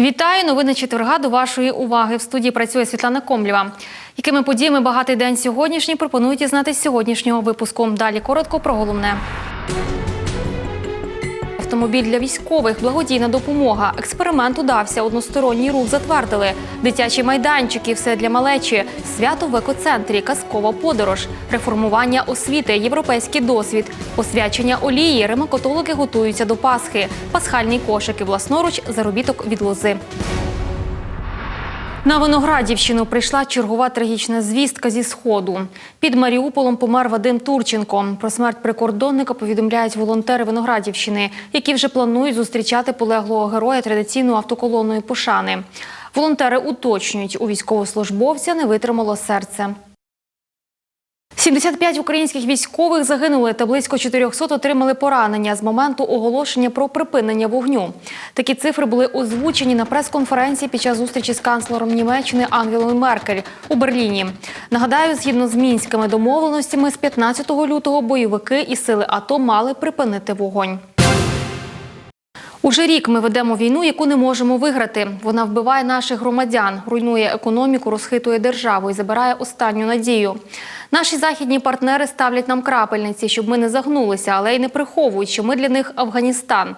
Вітаю! Новини четверга до вашої уваги. В студії працює Світлана Комлєва. Якими подіями багатий день сьогоднішній пропонують дізнатись сьогоднішнього випуску. Далі коротко про головне. Автомобіль для військових, благодійна допомога. Експеримент удався. Односторонній рух затвердили. Дитячі майданчики, все для малечі. Свято в екоцентрі, казкова подорож, реформування освіти, європейський досвід, освячення олії. Ремакотологи готуються до Пасхи. Пасхальні кошики власноруч, заробіток від лози. На Виноградівщину прийшла чергова трагічна звістка зі сходу. Під Маріуполом помер Вадим Турченко. Про смерть прикордонника повідомляють волонтери Виноградівщини, які вже планують зустрічати полеглого героя традиційною автоколоною пошани. Волонтери уточнюють, у військовослужбовця не витримало серце. 75 українських військових загинули та близько 400 отримали поранення з моменту оголошення про припинення вогню. Такі цифри були озвучені на прес-конференції під час зустрічі з канцлером Німеччини Ангелою Меркель у Берліні. Нагадаю, згідно з мінськими домовленостями, з 15 лютого бойовики і сили АТО мали припинити вогонь. Уже рік ми ведемо війну, яку не можемо виграти. Вона вбиває наших громадян, руйнує економіку, розхитує державу і забирає останню надію. Наші західні партнери ставлять нам крапельниці, щоб ми не загнулися, але й не приховують, що ми для них Афганістан.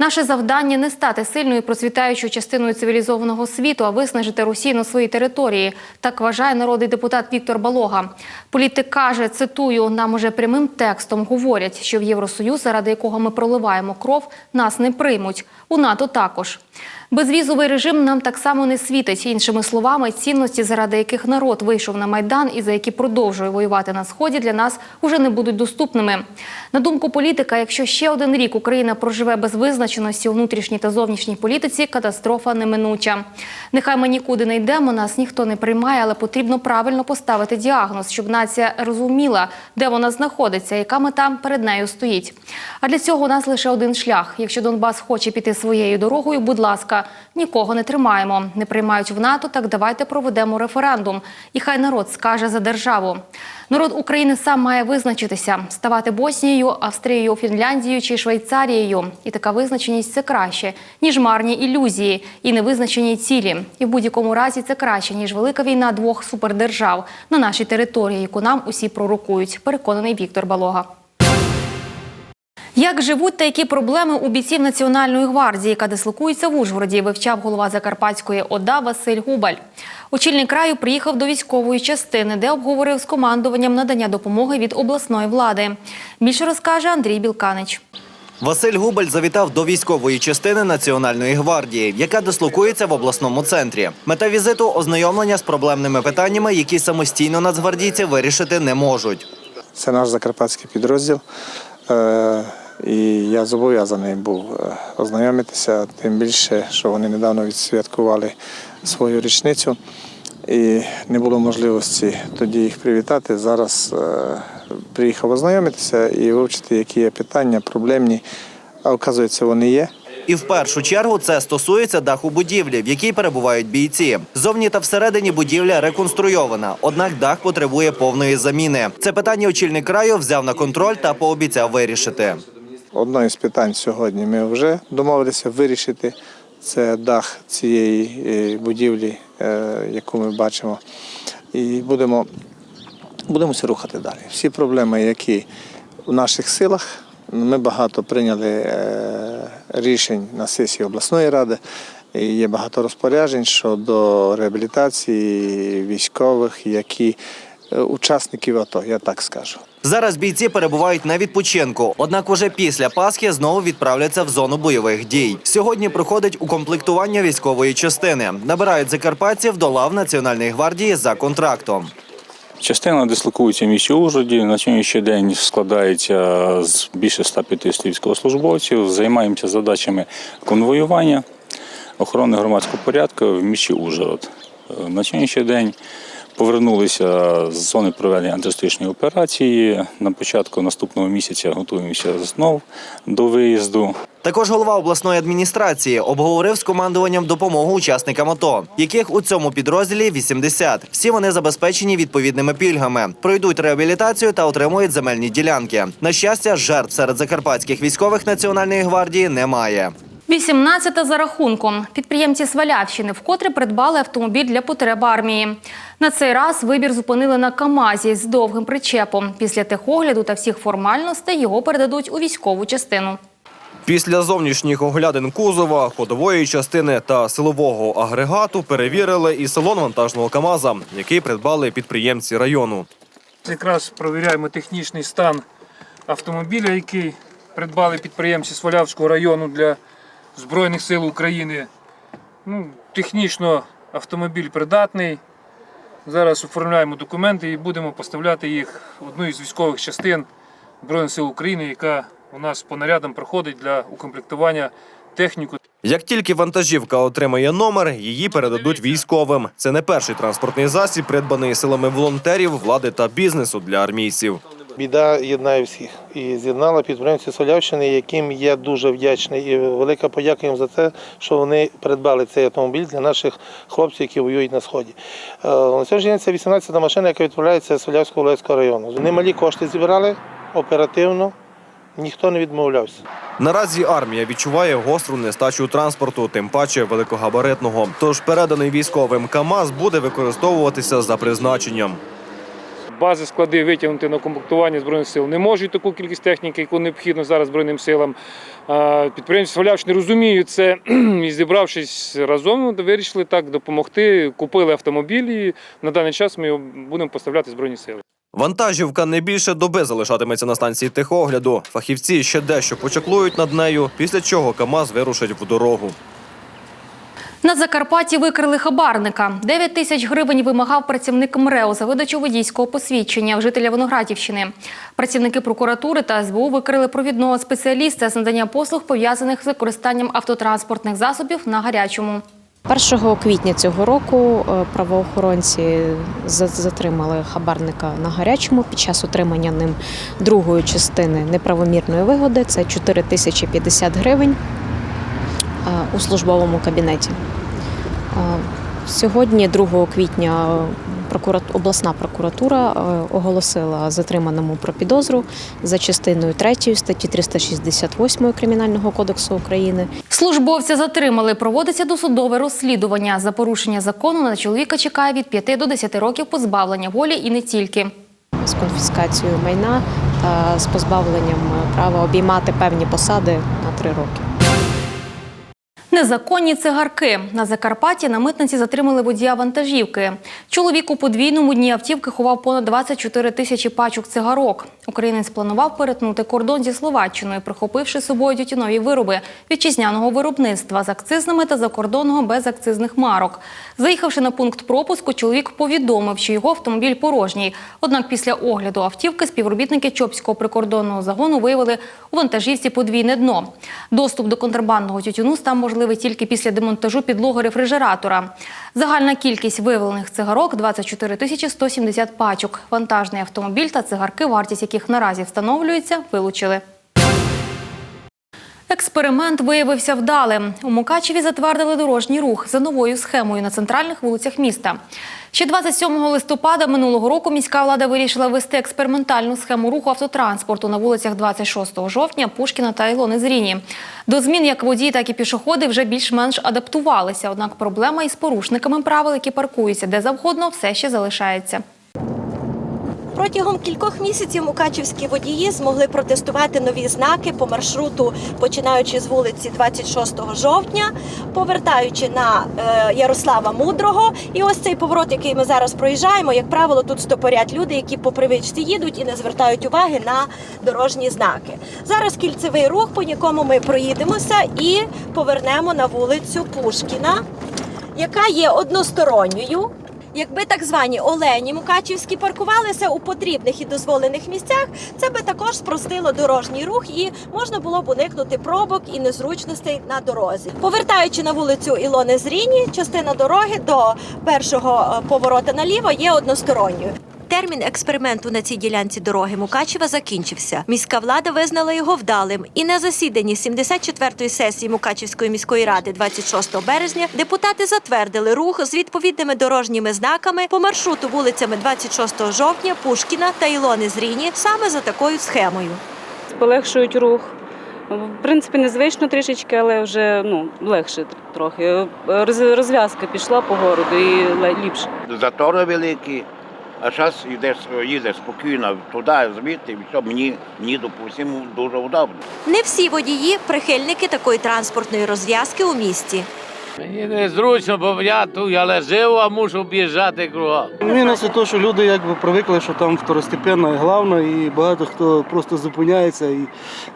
Наше завдання не стати сильною процвітаючою частиною цивілізованого світу, а виснажити Росію на своїй території. Так вважає народний депутат Віктор Балога. Політик каже, цитую, нам уже прямим текстом говорять, що в Євросоюз, заради якого ми проливаємо кров, нас не приймуть. У НАТО також. Безвізовий режим нам так само не світить. Іншими словами, цінності, заради яких народ вийшов на майдан і за які продовжує воювати на сході, для нас уже не будуть доступними. На думку політика, якщо ще один рік Україна проживе без визначеності у внутрішній та зовнішній політиці, катастрофа неминуча. Нехай ми нікуди не йдемо, нас ніхто не приймає, але потрібно правильно поставити діагноз, щоб нація розуміла, де вона знаходиться, яка мета перед нею стоїть. А для цього у нас лише один шлях. Якщо Донбас хоче піти своєю дорогою, будь ласка, нікого не тримаємо. Не приймають в НАТО, так давайте проведемо референдум. І хай народ скаже за державу. Народ України сам має визначитися, ставати Боснією, Австрією, Фінляндією чи Швейцарією. І така визначеність це краще, ніж марні ілюзії і невизначені цілі. І в будь-якому разі це краще, ніж велика війна двох супердержав на нашій території, яку нам усі пророкують. Переконаний Віктор Балога. Як живуть та які проблеми у бійців Національної гвардії, яка дислокується в Ужгороді, вивчав голова Закарпатської ОДА Василь Губаль. Очільник краю приїхав до військової частини, де обговорив з командуванням надання допомоги від обласної влади. Більше розкаже Андрій Білканич. Василь Губаль завітав до військової частини Національної гвардії, яка дислокується в обласному центрі. Мета візиту ознайомлення з проблемними питаннями, які самостійно нацгвардійці вирішити не можуть. Це наш закарпатський підрозділ. І я зобов'язаний був е, ознайомитися, тим більше, що вони недавно відсвяткували свою річницю. І не було можливості тоді їх привітати. Зараз е, приїхав ознайомитися і вивчити, які є питання, проблемні. А оказується, вони є. І в першу чергу це стосується даху будівлі, в якій перебувають бійці. Зовні та всередині будівля реконструйована, однак дах потребує повної заміни. Це питання очільник краю взяв на контроль та пообіцяв вирішити. Одне з питань сьогодні ми вже домовилися вирішити. Це дах цієї е, будівлі, е, яку ми бачимо. І будемо, будемося рухати далі. Всі проблеми, які в наших силах, ми багато прийняли е, рішень на сесії обласної ради. І Є багато розпоряджень щодо реабілітації військових, які учасників АТО, я так скажу. Зараз бійці перебувають на відпочинку, однак уже після Пасхи знову відправляться в зону бойових дій. Сьогодні проходить укомплектування військової частини. Набирають закарпатців до лав Національної гвардії за контрактом. Частина дислокується в місті Ужгороді. На сьогоднішній день складається з більше 150 військовослужбовців. Займаємося задачами конвоювання, охорони громадського порядку в місті Ужгород. Е, На сьогоднішній день повернулися з зони проведення антитерористичної операції. На початку наступного місяця готуємося знов до виїзду. Також голова обласної адміністрації обговорив з командуванням допомогу учасникам АТО, яких у цьому підрозділі 80. Всі вони забезпечені відповідними пільгами, пройдуть реабілітацію та отримують земельні ділянки. На щастя, жертв серед закарпатських військових національної гвардії немає. 18 за рахунком. Підприємці Свалявщини вкотре придбали автомобіль для потреб армії. На цей раз вибір зупинили на КАМАЗі з довгим причепом. Після техогляду та всіх формальностей його передадуть у військову частину. Після зовнішніх оглядин кузова, ходової частини та силового агрегату перевірили і салон вантажного КАМАЗа, який придбали підприємці району. Якраз провіряємо технічний стан автомобіля, який придбали підприємці Свалявського району для Збройних сил України. Ну, технічно автомобіль придатний. Зараз оформляємо документи і будемо поставляти їх одну із військових частин Збройних сил України, яка у нас по нарядам проходить для укомплектування техніку Як тільки вантажівка отримає номер, її передадуть військовим. Це не перший транспортний засіб, придбаний силами волонтерів, влади та бізнесу для армійців. Біда єднає всіх і з'єднала підприємці Солявщини, яким я дуже вдячний. І велика подяка їм за те, що вони придбали цей автомобіль для наших хлопців, які воюють на сході. Е, На сьогоднішній день це 18-та машина, яка відправляється з Солявського Олевського району. Немалі кошти зібрали оперативно, ніхто не відмовлявся. Наразі армія відчуває гостру нестачу транспорту, тим паче великогабаритного. Тож переданий військовим КАМАЗ буде використовуватися за призначенням. Бази склади витягнути на комплектування збройних сил не можуть таку кількість техніки, яку необхідно зараз збройним силам. Підприємці Свалявщини розуміють це і зібравшись разом, вирішили так допомогти. Купили автомобіль і на даний час ми будемо поставляти збройні сили. Вантажівка не більше доби залишатиметься на станції техогляду. Фахівці ще дещо почаклують над нею, після чого КАМАЗ вирушить в дорогу. На Закарпатті викрили хабарника. 9 тисяч гривень вимагав працівник МРЕО за видачу водійського посвідчення в жителя Виноградівщини. Працівники прокуратури та СБУ викрили провідного спеціаліста з надання послуг, пов'язаних з використанням автотранспортних засобів на гарячому. 1 квітня цього року е, правоохоронці затримали хабарника на гарячому під час отримання ним другої частини неправомірної вигоди. Це 4 тисячі 50 гривень у службовому кабінеті. Е, Сьогодні, 2 квітня, обласна прокуратура е, оголосила затриманому про підозру за частиною 3 статті 368 Кримінального кодексу України. Службовця затримали. Проводиться досудове розслідування. За порушення закону на чоловіка чекає від 5 до 10 років позбавлення волі і не тільки. з конфіскацією майна та з позбавленням права обіймати певні посади на три роки. Незаконні цигарки. На Закарпатті на митниці затримали водія вантажівки. Чоловік у подвійному дні автівки ховав понад 24 тисячі пачок цигарок. Українець планував перетнути кордон зі Словаччиною, прихопивши з собою тютюнові вироби вітчизняного виробництва з акцизними та закордонного без акцизних марок. Заїхавши на пункт пропуску, чоловік повідомив, що його автомобіль порожній. Однак після огляду автівки співробітники Чопського прикордонного загону виявили у вантажівці подвійне дно. Доступ до контрабандного тютюну став можливий тільки після демонтажу підлоги рефрижератора. Загальна кількість виявлених цигарок 24 тисячі 170 пачок. Вантажний автомобіль та цигарки, вартість яких наразі встановлюється, вилучили. Експеримент виявився вдалим. У Мукачеві затвердили дорожній рух за новою схемою на центральних вулицях міста. Ще 27 листопада минулого року міська влада вирішила вести експериментальну схему руху автотранспорту на вулицях 26 жовтня, Пушкіна та Ілони Зріні. До змін як водії, так і пішоходи вже більш-менш адаптувалися. Однак проблема із порушниками правил, які паркуються де завгодно, все ще залишається. Протягом кількох місяців мукачівські водії змогли протестувати нові знаки по маршруту, починаючи з вулиці 26 жовтня, повертаючи на е, Ярослава Мудрого. І ось цей поворот, який ми зараз проїжджаємо, як правило, тут стопорять люди, які по привичці їдуть і не звертають уваги на дорожні знаки. Зараз кільцевий рух, по якому ми проїдемося і повернемо на вулицю Пушкіна, яка є односторонньою. Якби так звані олені мукачівські паркувалися у потрібних і дозволених місцях, це би також спростило дорожній рух і можна було б уникнути пробок і незручностей на дорозі. Повертаючи на вулицю Ілони Зріні, частина дороги до першого е, поворота наліво є односторонньою. Термін експерименту на цій ділянці дороги Мукачева закінчився. Міська влада визнала його вдалим. І на засіданні 74-ї сесії Мукачівської міської ради 26 березня депутати затвердили рух з відповідними дорожніми знаками по маршруту вулицями 26 жовтня, Пушкіна та Ілони Зріні саме за такою схемою. полегшують рух, В принципі, незвично трішечки, але вже ну, легше трохи. Роз- Розв'язка пішла по городу і ле- ліпше. затори великі, а зараз йдеш, їдеш спокійно туди, звідти, і все, мені, мені допустимо, дуже удобно. Не всі водії прихильники такої транспортної розв'язки у місті. Мені незручно, бо я тут, але живу, а мушу об'їжджати кругом. Мінус і те, що люди якби привикли, що там второстепенна і головна, і багато хто просто зупиняється і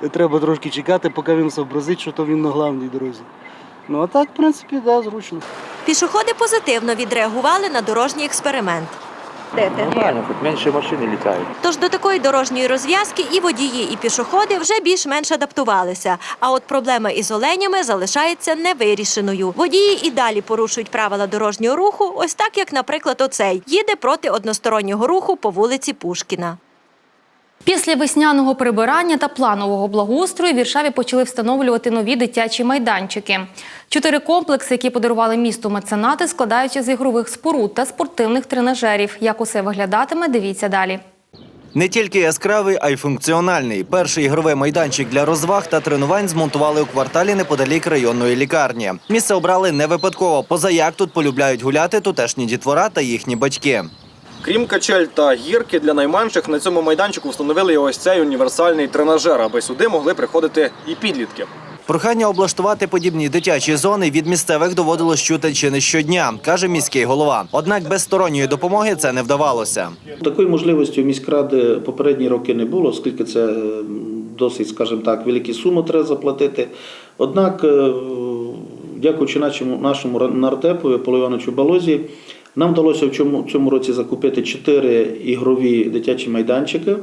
треба трошки чекати, поки він зобразить, що то він на головній дорозі. Ну а так, в принципі, да, зручно. Пішоходи позитивно відреагували на дорожній експеримент. Де? Нормально, хоч менше машини літають. Тож до такої дорожньої розв'язки і водії, і пішоходи вже більш-менш адаптувалися. А от проблема із оленями залишається невирішеною. Водії і далі порушують правила дорожнього руху, ось так як, наприклад, оцей їде проти одностороннього руху по вулиці Пушкіна. Після весняного прибирання та планового благоустрою в Віршаві почали встановлювати нові дитячі майданчики. Чотири комплекси, які подарували місту меценати, складаються з ігрових споруд та спортивних тренажерів. Як усе виглядатиме, дивіться далі. Не тільки яскравий, а й функціональний. Перший ігровий майданчик для розваг та тренувань змонтували у кварталі неподалік районної лікарні. Місце обрали не випадково, поза як тут полюбляють гуляти тутешні дітвора та їхні батьки. Крім качель та гірки для найменших, на цьому майданчику встановили і ось цей універсальний тренажер, аби сюди могли приходити і підлітки. Прохання облаштувати подібні дитячі зони від місцевих доводилось чути чи не щодня, каже міський голова. Однак без сторонньої допомоги це не вдавалося. Такої можливості у міськради попередні роки не було, оскільки це досить, скажімо так, великі суми треба заплатити. Однак, е, дякуючи нашому, нашому нардепу Полу Івановичу Балозі, нам вдалося в цьому, цьому році закупити чотири ігрові дитячі майданчики,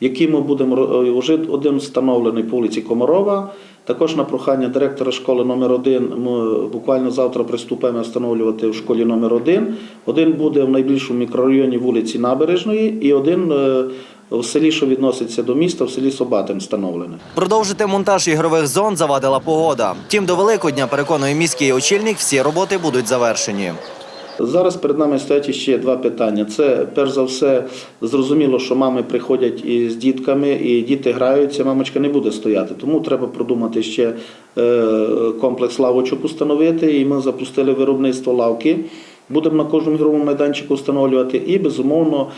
які ми будемо вже один встановлений по вулиці Комарова. Також на прохання директора школи номер 1 ми буквально завтра приступаємо встановлювати в школі номер 1 Один буде в найбільшому мікрорайоні вулиці Набережної, і один е, в селі, що відноситься до міста, в селі Собатин встановлений. Продовжити монтаж ігрових зон завадила погода. Втім, до Великодня, переконує міський очільник, всі роботи будуть завершені. Зараз перед нами стоять ще два питання. Це перш за все зрозуміло, що мами приходять із дітками, і діти граються. Мамочка не буде стояти. Тому треба продумати ще е, комплекс лавочок установити. І ми запустили виробництво лавки. Будемо на кожному ігровому майданчику встановлювати. І безумовно,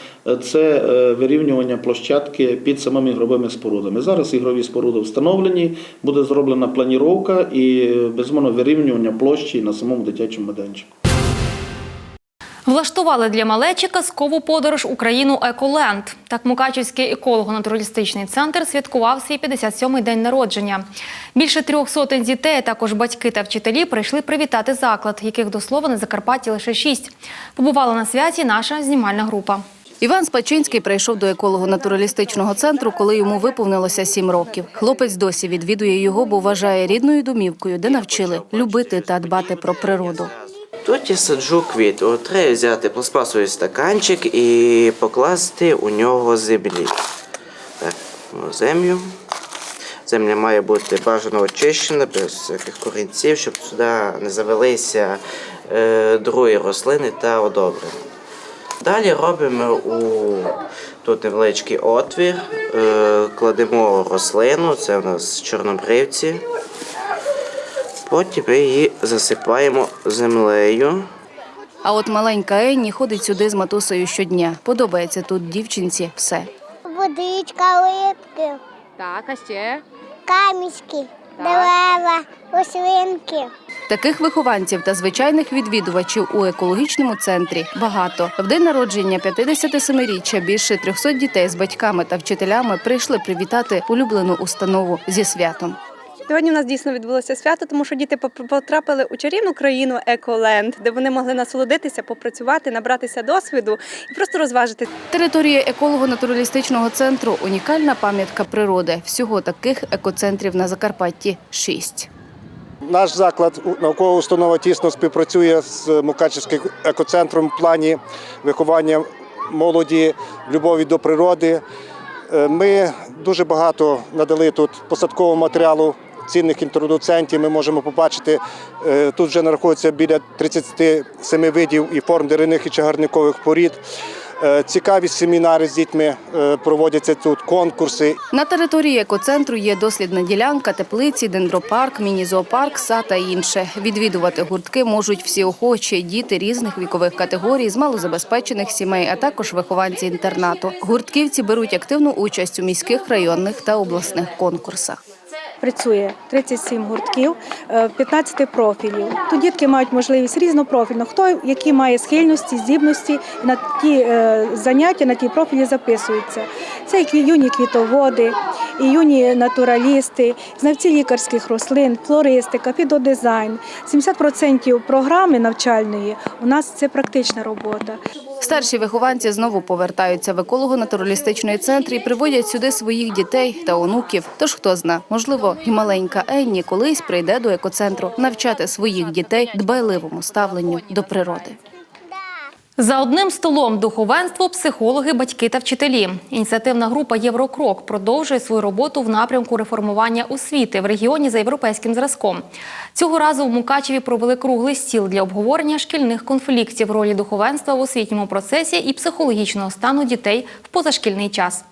це е, вирівнювання площадки під самими ігровими спорудами. Зараз ігрові споруди встановлені, буде зроблена планіровка і безумовно вирівнювання площі на самому дитячому майданчику. Влаштували для малечі казкову подорож Україну Еколенд. Так Мукачівський еколого-натуралістичний центр святкував свій 57-й день народження. Більше трьох сотень дітей, також батьки та вчителі прийшли привітати заклад, яких до слова на Закарпатті лише шість. Побувала на святі наша знімальна група. Іван Спачинський прийшов до еколого-натуралістичного центру, коли йому виповнилося сім років. Хлопець досі відвідує його, бо вважає рідною домівкою, де навчили любити та дбати про природу. Тут я саджу квіт. Треба взяти пластмасовий стаканчик і покласти у нього землі. Так, землю. Земля має бути бажано очищена, без всяких корінців, щоб сюди не завелися е, другі рослини та одобрення. Далі робимо у тут невеличкий отвір, е, кладемо рослину, це у нас чорнобривці. Потім ми її засипаємо землею. А от маленька Енні ходить сюди з матусею щодня. Подобається тут дівчинці все. Водичка, липки, Так, а ще камішки, дерева, рослинки. таких вихованців та звичайних відвідувачів у екологічному центрі багато. В день народження 57-річчя більше 300 дітей з батьками та вчителями прийшли привітати улюблену установу зі святом. Сьогодні у нас дійсно відбулося свято, тому що діти потрапили у чарівну країну Еколенд, де вони могли насолодитися, попрацювати, набратися досвіду і просто розважити. Територія еколого-натуралістичного центру унікальна пам'ятка природи. Всього таких екоцентрів на Закарпатті шість. Наш заклад наукова установа тісно співпрацює з Мукачівським екоцентром в плані виховання молоді, любові до природи. Е, Ми дуже багато надали тут посадкового матеріалу. Цінних інтродуцентів ми можемо побачити. е, Тут вже нараховується біля 37 видів і форм деревних і чагарникових порід. Е, Цікаві семінари з дітьми е, проводяться тут, конкурси. На території екоцентру є дослідна ділянка, теплиці, дендропарк, міні-зоопарк, сад та інше. Відвідувати гуртки можуть всі охочі, діти різних вікових категорій з малозабезпечених сімей, а також вихованці інтернату. Гуртківці беруть активну участь у міських, районних та обласних конкурсах. Працює 37 гуртків, е, 15 профілів. Тут дітки мають можливість різнопрофільно, хто які має схильності, здібності на ті е, заняття, на ті профілі записуються. Це і юні квітоводи, і юні натуралісти, знавці лікарських рослин, флористика, підодизайн. 70% програми навчальної у нас це практична робота. Старші вихованці знову повертаються в еколого-натуралістичний центр і приводять сюди своїх дітей та онуків. Тож хто зна, можливо, і маленька Енні колись прийде до екоцентру навчати своїх дітей дбайливому ставленню до природи. За одним столом духовенство, психологи, батьки та вчителі. Ініціативна група Єврокрок продовжує свою роботу в напрямку реформування освіти в регіоні за європейським зразком. Цього разу в Мукачеві провели круглий стіл для обговорення шкільних конфліктів, ролі духовенства в освітньому процесі і психологічного стану дітей в позашкільний час.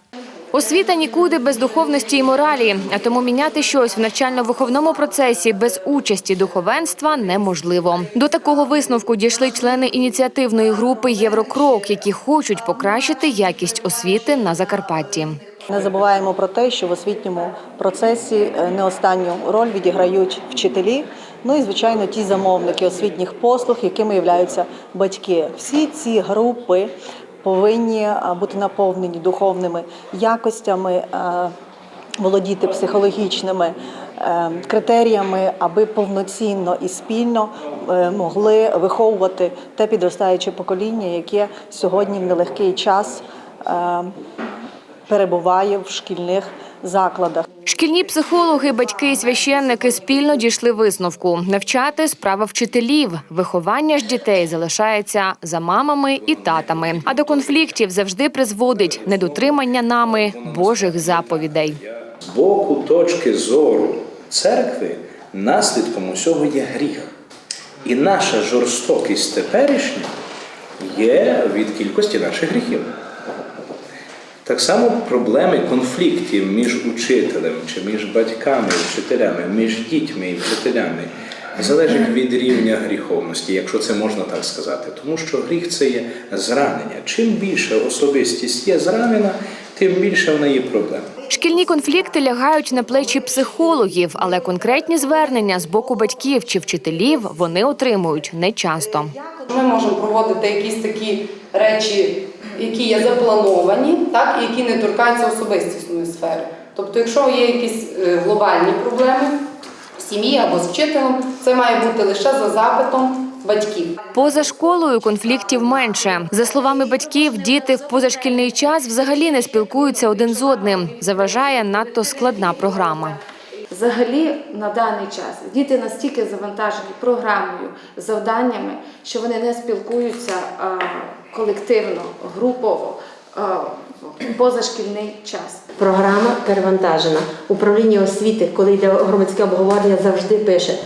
Освіта нікуди без духовності і моралі, а тому міняти щось в навчально-виховному процесі без участі духовенства неможливо. До такого висновку дійшли члени ініціативної групи Єврокрок, які хочуть покращити якість освіти на Закарпатті. Не забуваємо про те, що в освітньому процесі е, не останню роль відіграють вчителі. Ну і звичайно, ті замовники освітніх послуг, якими являються батьки. Всі ці групи повинні е, бути наповнені духовними якостями, е, володіти психологічними е, критеріями, аби повноцінно і спільно могли виховувати те підростаюче покоління, яке сьогодні в нелегкий час перебуває в шкільних закладах. Шкільні психологи, батьки і священники спільно дійшли висновку. Навчати справа вчителів. Виховання ж дітей залишається за мамами і татами. А до конфліктів завжди призводить недотримання нами Божих заповідей. З боку точки зору церкви наслідком усього є гріх. І наша жорстокість теперішня є від кількості наших гріхів. Так само проблеми конфліктів між учителем чи між батьками вчителями, між дітьми і вчителями залежить від рівня гріховності, якщо це можна так сказати. Тому що гріх це є зранення. Чим більше особистість є зранена, тим більше в неї проблем. Шкільні конфлікти лягають на плечі психологів, але конкретні звернення з боку батьків чи вчителів вони отримують нечасто. Ми можемо проводити якісь такі речі, які є заплановані, так, і які не торкаються особистісної сфери. Тобто, якщо є якісь е, глобальні проблеми в сім'ї або з вчителем, це має бути лише за запитом батьків. Поза школою конфліктів менше. За словами батьків, діти в позашкільний час взагалі не спілкуються один з одним. Заважає надто складна програма. Взагалі на даний час діти настільки завантажені програмою, завданнями, що вони не спілкуються колективно, групово позашкільний час. Програма перевантажена. Управління освіти, коли йде громадське обговорення, завжди пише: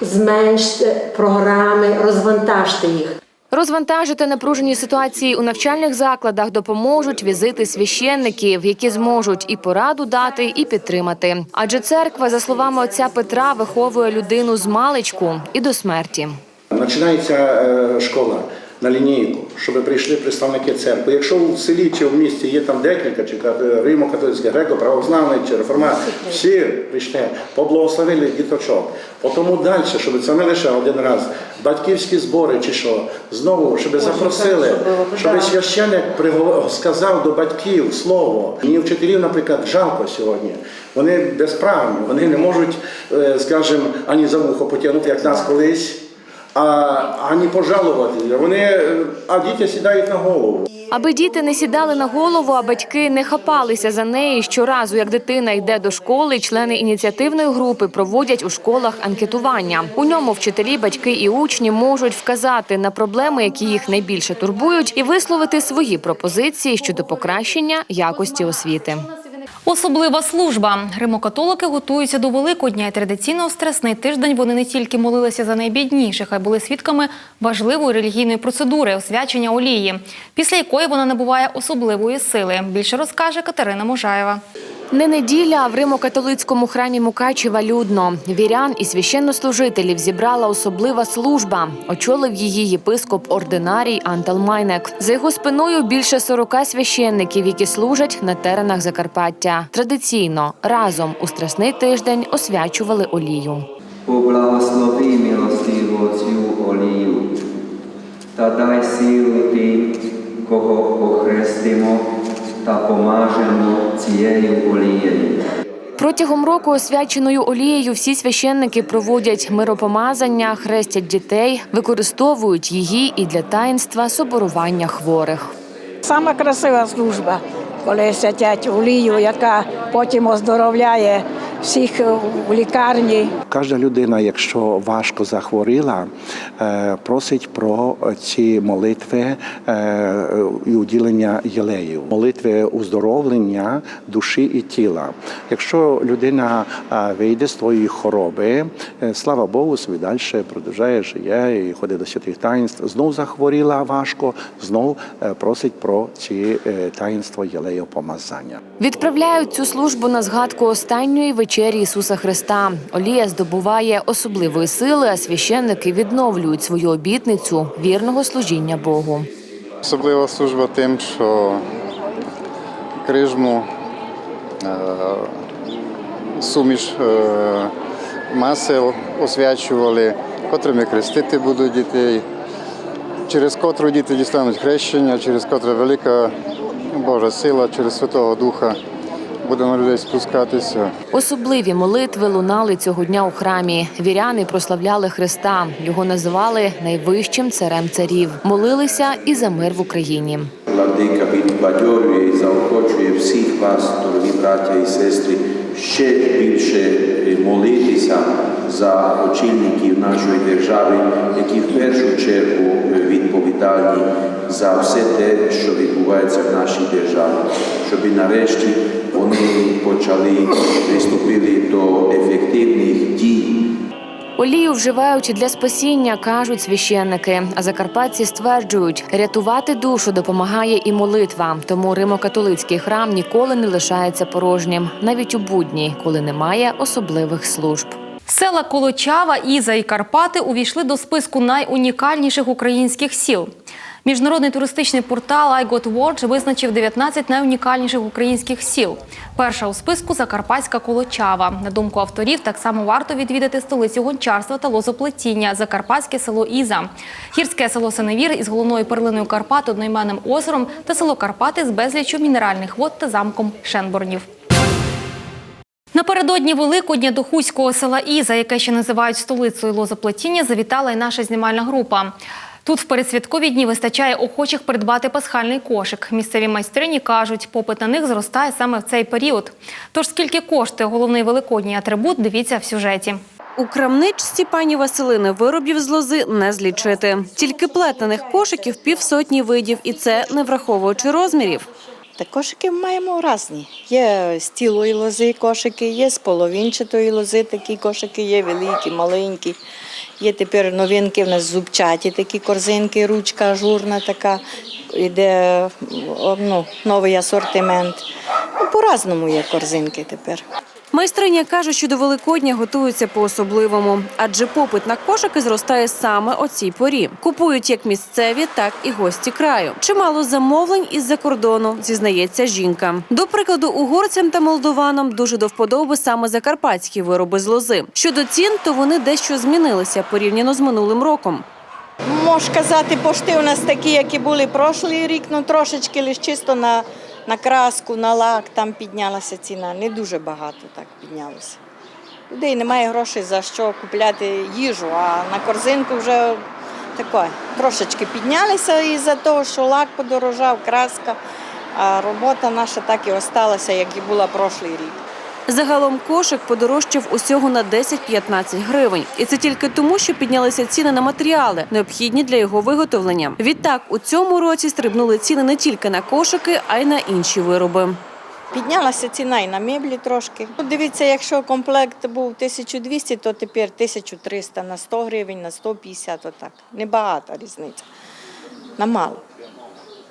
зменште програми, розвантажте їх. Розвантажити напружені ситуації у навчальних закладах допоможуть візити священників, які зможуть і пораду дати, і підтримати. Адже церква, за словами отця Петра, виховує людину з маличку і до смерті. Починається е, школа на лінійку, щоб прийшли представники церкви. Якщо в селі чи в місті є там декілька, чи ка- римо-католицьке, греко-православний, чи реформат, всі прийшли, поблагословили діточок. Потому далі, щоб це не лише один раз, батьківські збори чи що, знову, щоб запросили, щоб священник сказав до батьків слово. Мені вчителів, наприклад, жалко сьогодні. Вони безправні, вони не можуть, е, скажімо, ані за вухо потягнути, як нас колись а, ані пожалувати. Вони, е, а діти сідають на голову. Аби діти не сідали на голову, а батьки не хапалися за неї. Щоразу, як дитина йде до школи, члени ініціативної групи проводять у школах анкетування. У ньому вчителі, батьки і учні можуть вказати на проблеми, які їх найбільше турбують, і висловити свої пропозиції щодо покращення якості освіти. Особлива служба. Римокатолики готуються до Великодня і традиційно в страсний тиждень вони не тільки молилися за найбідніших, а й були свідками важливої релігійної процедури освячення олії, після якої вона набуває особливої сили. Більше розкаже Катерина Можаєва. Не неділя, а в Римо-католицькому храмі Мукачева людно. Вірян і священнослужителів зібрала особлива служба. Очолив її єпископ ординарій Антал Майнек. За його спиною більше 40 священників, які служать на теренах Закарпаття. Традиційно разом у страсний тиждень освячували олію. Поблагослови милостиво цю олію та дай силу тим, кого охрестимо та помажемо цією олією. Протягом року освяченою олією всі священники проводять миропомазання, хрестять дітей, використовують її і для таїнства соборування хворих. Сама красива служба, коли святять олію, яка потім оздоровляє всіх у лікарні. Кожна людина, якщо важко захворіла, е, просить про ці молитви е, і уділення єлею, молитви уздоровлення душі і тіла. Якщо людина е, вийде з твоєї хвороби, е, слава Богу, собі далі продовжує жиє і ходить до святих таїнств. Знов захворіла важко, знов е, просить про ці е, таїнства єлею помазання. Відправляють цю службу на згадку останньої вечері Ісуса Христа. Олія здобуває особливої сили, а священники відновлюють свою обітницю вірного служіння Богу. Особлива служба тим, що крижму е, суміш е, масел освячували, котрими хрестити будуть дітей, через котру діти дістануть хрещення, через котре велика Божа сила, через Святого Духа буде на людей спускатися. Особливі молитви лунали цього дня у храмі. Віряни прославляли Христа. Його називали найвищим царем царів. Молилися і за мир в Україні. Владика відбадьорює і заохочує всіх вас, дорогі браття і сестри, ще більше молитися за очільників нашої держави, які в першу чергу відповідальні за все те, що відбувається в нашій державі, щоб нарешті вони почали приступили до ефективних дій. Олію вживають для спасіння, кажуть священники. А закарпатці стверджують, рятувати душу допомагає і молитва. Тому Римо-католицький храм ніколи не лишається порожнім, навіть у будні, коли немає особливих служб. Села Колочава, Іза і Карпати увійшли до списку найунікальніших українських сіл. Міжнародний туристичний портал iGotWatch визначив 19 найунікальніших українських сіл. Перша у списку Закарпатська Колочава. На думку авторів, так само варто відвідати столицю гончарства та лозоплетіння Закарпатське село Іза, гірське село Сеневір із головною перлиною Карпат, одноіменним озером та село Карпати з безліччю мінеральних вод та замком Шенборнів. Напередодні Великодня до Хуського села Іза, яке ще називають столицею лозоплетіння, завітала і наша знімальна група. Тут в передсвяткові дні вистачає охочих придбати пасхальний кошик. Місцеві майстрині кажуть, попит на них зростає саме в цей період. Тож скільки коштує головний великодній атрибут, дивіться в сюжеті. У крамничці пані Василини виробів з лози не злічити. Тільки плетених кошиків півсотні видів, і це не враховуючи розмірів. Та кошики маємо різні. Є з цілої лози кошики, є з половинчатої лози такі кошики, є великі, маленькі. Є тепер новинки в нас зубчаті такі корзинки, ручка ажурна така, йде ну, новий асортимент. Ну, по-разному є корзинки тепер. Майстриня каже, що до Великодня готуються по-особливому, адже попит на кошики зростає саме о цій порі. Купують як місцеві, так і гості краю. Чимало замовлень із-за кордону, зізнається жінка. До прикладу, угорцям та молдованам дуже до вподоби саме закарпатські вироби з лози. Щодо цін, то вони дещо змінилися порівняно з минулим роком. Можу казати, пошти у нас такі, які були прошлий рік, ну трошечки лише чисто на, на краску, на лак, там піднялася ціна. Не дуже багато так піднялося. Людей немає грошей за що купляти їжу, а на корзинку вже таке. Трошечки піднялися із-за того, що лак подорожав, краска, а робота наша так і осталася, як і була прошлий рік. Загалом кошик подорожчав усього на 10-15 гривень. І це тільки тому, що піднялися ціни на матеріали, необхідні для його виготовлення. Відтак, у цьому році стрибнули ціни не тільки на кошики, а й на інші вироби. Піднялася ціна і на меблі трошки. Ну, Дивіться, якщо комплект був 1200, то тепер 1300 на 100 гривень, на 150, отак. Небагата різниця. На мало.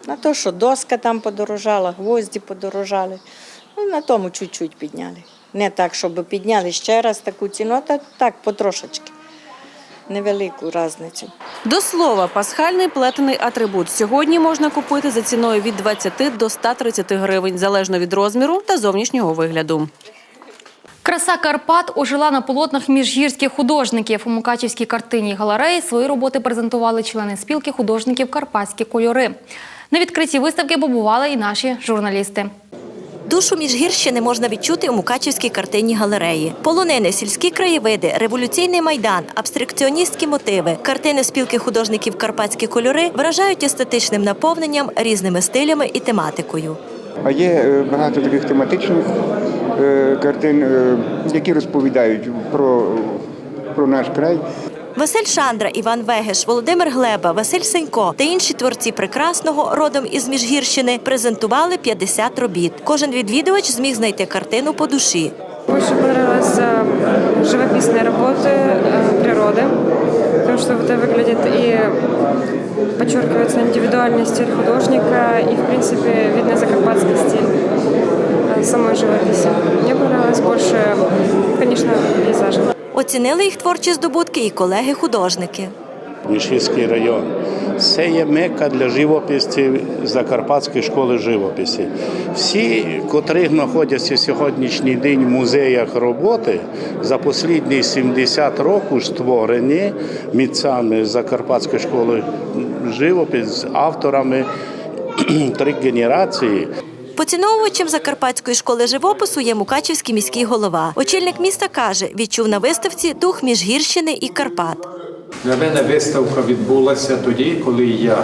На те, що доска там подорожала, гвозді подорожали. Ну, на тому чуть-чуть підняли. Не так, щоб підняли ще раз таку ціну, а так, так потрошечки. Невелику різницю. До слова, пасхальний плетений атрибут сьогодні можна купити за ціною від 20 до 130 гривень, залежно від розміру та зовнішнього вигляду. Краса Карпат ожила на полотнах міжгірських художників. У Мукачівській картині галереї свої роботи презентували члени спілки художників Карпатські кольори. На відкритті виставки побували і наші журналісти. Душу Міжгірщини можна відчути у Мукачівській картинній галереї. Полонини, сільські краєвиди, революційний майдан, абстракціоністські мотиви, картини спілки художників Карпатські кольори вражають естетичним наповненням, різними стилями і тематикою. А є е, багато таких тематичних е, картин, е, які розповідають про, про наш край. Василь Шандра, Іван Вегеш, Володимир Глеба, Василь Сенько та інші творці прекрасного родом із Міжгірщини презентували 50 робіт. Кожен відвідувач зміг знайти картину по душі. Больше понравилась э, живописные работы э, природы, потому что это выглядит и подчеркивается индивидуальный стиль художника, и, в принципе, видно закарпатский стиль э, самой живописи. Мне понравилось больше, конечно, пейзажи. Оцінили їх творчі здобутки і колеги-художники. Мішівський район. Це є мека для живописців Закарпатської школи живописі. Всі, котрі знаходяться сьогоднішній день в музеях роботи, за останні 70 років створені митцями Закарпатської школи живопису, з авторами три генерації. Поціновувачем Закарпатської школи живопису є Мукачівський міський голова. Очільник міста каже, відчув на виставці дух Міжгірщини і Карпат. Для мене виставка відбулася тоді, коли я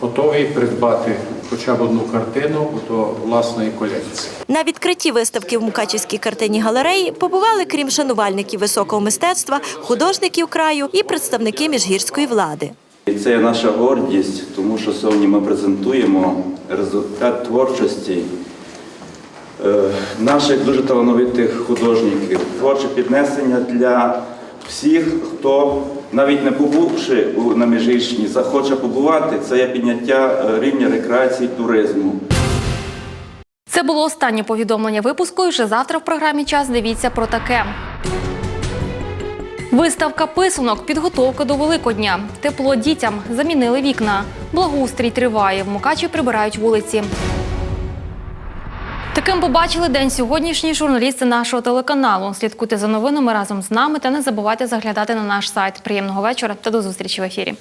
готовий придбати хоча б одну картину до власної колекції. На відкритті виставки в Мукачівській картині галереї побували, крім шанувальників високого мистецтва, художників краю і представники міжгірської влади. І це є наша гордість, тому що сьогодні ми презентуємо результат творчості е, наших дуже талановитих художників. Творче піднесення для всіх, хто навіть не побувши на Міжгірщині, захоче побувати, це є підняття е, рівня рекреації туризму. Це було останнє повідомлення випуску. І вже завтра в програмі час дивіться про таке. Виставка писанок, підготовка до Великодня. Тепло дітям замінили вікна. Благоустрій триває. В Мукачі прибирають вулиці. Таким побачили день сьогоднішні журналісти нашого телеканалу. Слідкуйте за новинами разом з нами та не забувайте заглядати на наш сайт. Приємного вечора та до зустрічі в ефірі.